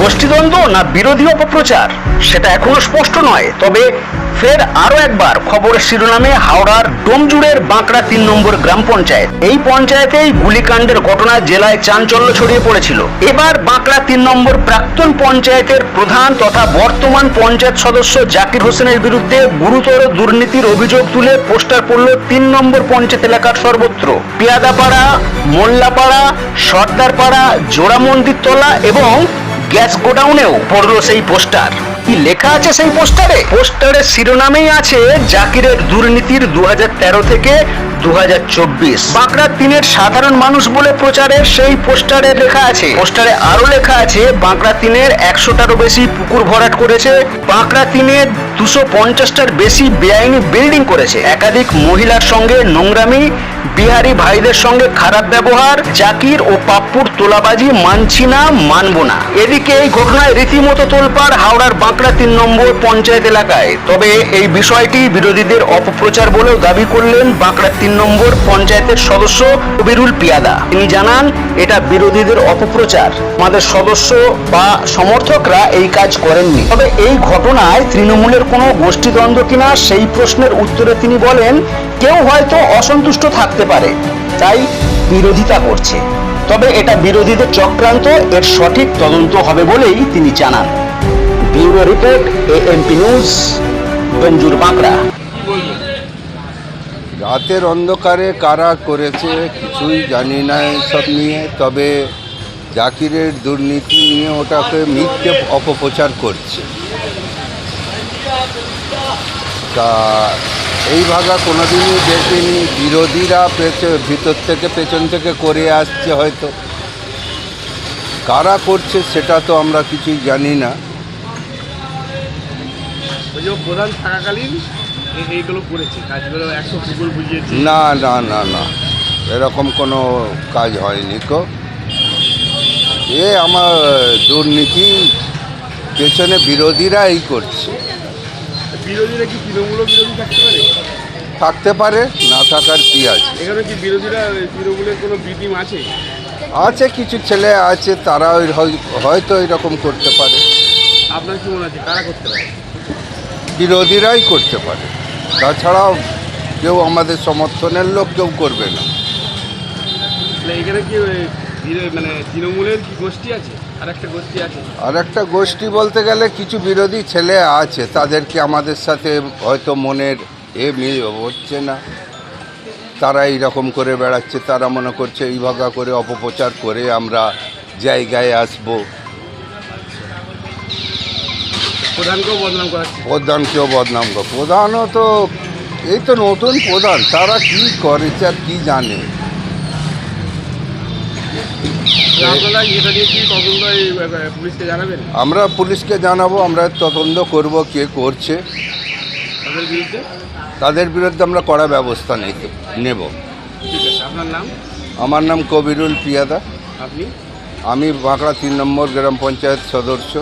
গোষ্ঠীদ্বন্দ্ব না বিরোধী অপপ্রচার? সেটা এখনও স্পষ্ট নয়। তবে ফের আরও একবার খবরের শিরোনামে হাওড়ার ডোমজুড়ের বাঁকড়া তিন নম্বর গ্রাম পঞ্চায়েত। এই পঞ্চায়েতেই গুলিকাণ্ডের ঘটনা জেলায় চাঞ্চল্য ছড়িয়ে পড়েছিল। এবার বাঁকড়া তিন নম্বর প্রাক্তন পঞ্চায়েতের প্রধান তথা বর্তমান পঞ্চায়েত সদস্য জাকির হোসেনের বিরুদ্ধে গুরুতর দুর্নীতির অভিযোগ তুলে পোস্টার পড়ল তিন নম্বর পঞ্চায়েত এলাকার সর্বত্র। পিয়াদাপাড়া, মোল্লাপাড়া, সর্দারপাড়া জোড়া মন্দিরতলা এবং গ্যাস গোডাউনেও পড়ল সেই পোস্টার। কি লেখা আছে সেই পোস্টারে? পোস্টারের শিরোনামেই আছে জাকিরের দুর্নীতির দু হাজার তেরো থেকে দু হাজার চব্বিশ। বাঁকড়া তিনের সাধারণ মানুষ বলে প্রচারের সেই পোস্টারে লেখা আছে। পোস্টারে আরও লেখা আছে, বাঁকড়া তিনের একশোটারও বেশি পুকুর ভরাট করেছে। বাঁকড়া তিনের দুশো পঞ্চাশটার বেশি বেআইনি বিল্ডিং করেছে। একাধিক মহিলার সঙ্গে নোংরামি, বিহারি ভাইদের সঙ্গে খারাপ ব্যবহার, জাকির ও পাপ্পুর তোলাবাজি মানছি না, মানব না। এদিকে এই ঘটনায় রীতিমতো তোলপাড় হাওড়ার বাঁকড়া তিন নম্বর পঞ্চায়েত এলাকায়। তবে এই বিষয়টি বিরোধীদের অপপ্রচার বলেও দাবি করলেন বাঁকড়া তিন নম্বর পঞ্চায়েতের সদস্য কবিরুল পিয়াদা। তিনি জানান, এটা বিরোধীদের অপপ্রচার। আমাদের সদস্য বা সমর্থকরা এই কাজ করেননি। তবে এই ঘটনায় তৃণমূলের কোনো গোষ্ঠীদ্বন্দ্ব কিনা সেই প্রশ্নের উত্তরে তিনি বলেন, কেউ হয়তো অসন্তুষ্ট থাকতে পারে, তাই বিরোধিতা করছে। তবে এটা বিরোধীদের চক্রান্ত, এর সঠিক তদন্ত হবে বলেই তিনি জানান। ব্যুরো রিপোর্ট, এএমপি নিউজ বঞ্জুর বাঁকড়া। রাতের অন্ধকারে কারা করেছে কিছুই জানি না এসব নিয়ে, তবে জাকিরের দুর্নীতি নিয়ে ওটাকে মিথ্যে অপপ্রচার করছে। তা এই ভাগা কোনোদিনই দেখিনি। বিরোধীরা ভিতর থেকে পেছন থেকে করে আসছে হয়তো। কারা করছে সেটা তো আমরা কিছুই জানি না। প্রধান থাকাকালীন এইগুলো করেছে কাজগুলো একশো পুকুর বুঝিয়েছে। না না না না। এরকম কোনো কাজ হয়নি কো। এ আমার দুর্নীতি পেছনে বিরোধীরা এই করছে। বিরোধীরা কি তৃণমূল বিরোধী থাকতে পারে? থাকতে পারে না থাকার কি আছে? এখানে কি বিরোধীরা তৃণমূলের কোনো বিটিম আছে? আছে কিছু ছেলে আছে তারা ওই হয়- হয়তো এরকম করতে পারে। আপনার কি মনে আছে কারা করতে পারে? বিরোধীরাই করতে পারে। তাছাড়াও কেউ আমাদের সমর্থনের লোক কেউ করবে না। তাহলে এখানে কি মানে তৃণমূলের কি গোষ্ঠী আছে? আর একটা গোষ্ঠী বলতে গেলে কিছু বিরোধী ছেলে আছে তাদেরকে আমাদের সাথে হয়তো মনের এ মিল হচ্ছে না। তারা এইরকম করে বেড়াচ্ছে তারা মনে করছে এই ভাগা করে অপপ্রচার করে আমরা জায়গায় আসব। প্রধানকেও বদনাম প্রধানকেও বদনাম করে প্রধানও তো এই তো নতুন প্রধান তারা কি করেছে আর কি জানে? আমরা পুলিশকে জানাব আমরা তদন্ত করব কে করছে। তাদের বিরুদ্ধে? আমরা কড়া ব্যবস্থা নেই নেব। ঠিক আছে আমার নাম কবিরুল পিয়াদা। আপনি? আমি বাঁকড়া তিন নম্বর গ্রাম পঞ্চায়েত সদস্য।